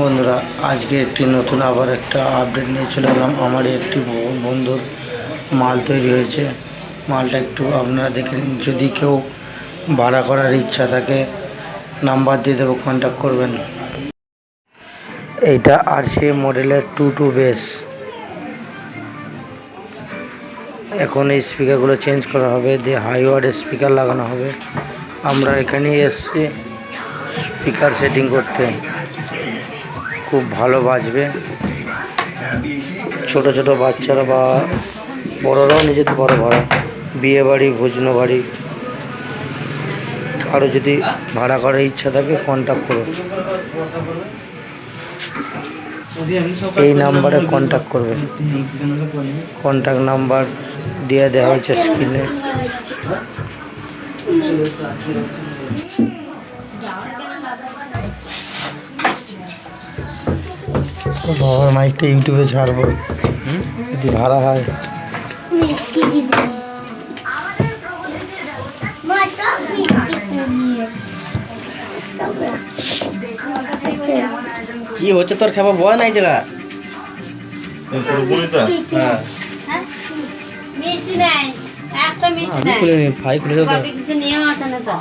বন্ধুরা, আজকে একটি নতুন আবার একটা আপডেট নিয়ে চলে এলাম। আমারই একটি বন্ধুর মাল তৈরি হয়েছে। মালটা একটু আপনারা দেখে যদি কেউ ভাড়া করার ইচ্ছা থাকে নাম্বার দিয়ে দেবো কন্ট্যাক্ট করবেন। এইটা আর সি মডেলের টু টু বেস এখন এই স্পিকারগুলো চেঞ্জ করা হবে, দিয়ে হাই ওয়ার্ডের স্পিকার লাগানো হবে। আমরা এখানেই এসছি স্পিকার সেটিং করতে। খুব ভালো বাজবে। ছোট ছোট বাচ্চারা বা বড়রাও যেতে পারে ভাড়া। বিয়ে বাড়ি ভোজন বাড়ি। কারও যদি ভাড়া করার ইচ্ছা থাকে কন্ট্যাক্ট করো। এই নাম্বারে কন্ট্যাক্ট করবে। কন্ট্যাক্ট নাম্বার দিয়ে দেওয়া হয়েছে স্ক্রিনে বাবার মাইকটা ইউটিউবে ছাড়বো। যদি ভাড়া হয়। কি হচ্ছে তোর খাবার বয় নাই জায়গা? হ্যাঁ। মিষ্টি নেই একটা মিষ্টি নেই। খুলে নি ভাই খুলে দাও কিছু নিয়ে আসে না তো?